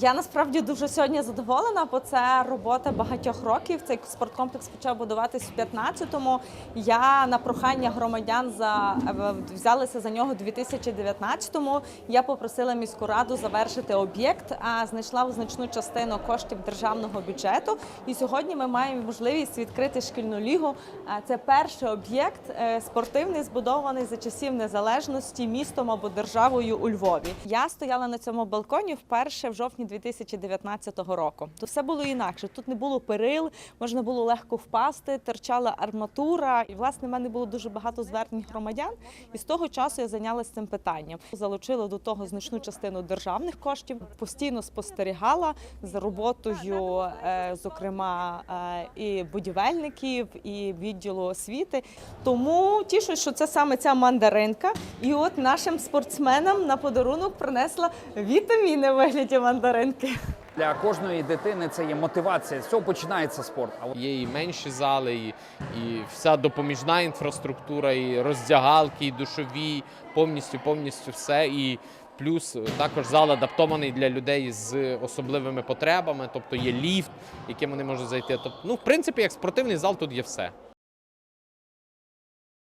Я насправді дуже сьогодні задоволена, бо це робота багатьох років. Цей спорткомплекс почав будуватись в 15-му. Я на прохання громадян за взялися за нього у 2019-му. Я попросила міську раду завершити об'єкт, а знайшла значну частину коштів державного бюджету. І сьогодні ми маємо можливість відкрити шкільну лігу. Це перший об'єкт е, спортивний, збудований за часів незалежності містом або державою у Львові. Я стояла на цьому балконі вперше в жовтні 2019 року. То все було інакше. Тут не було перил, можна було легко впасти, терчала арматура. І власне в мене було дуже багато звернень громадян. І з того часу я зайнялася цим питанням. Залучила до того значну частину державних коштів, постійно спостерігала за роботою, е, зокрема, е, і будівельників, і відділу освіти. Тому тішусь, що це саме ця мандаринка. І от нашим спортсменам на подарунок принесла вітаміни в вигляді мандаринки. Для кожної дитини це є мотивація. З цього починається спорт. А Є і менші зали, і, і вся допоміжна інфраструктура, і роздягалки, і душові, повністю, повністю все. І плюс також зал адаптований для людей з особливими потребами, тобто є ліфт, яким вони можуть зайти. Тобто, ну, в принципі, як спортивний зал тут є все.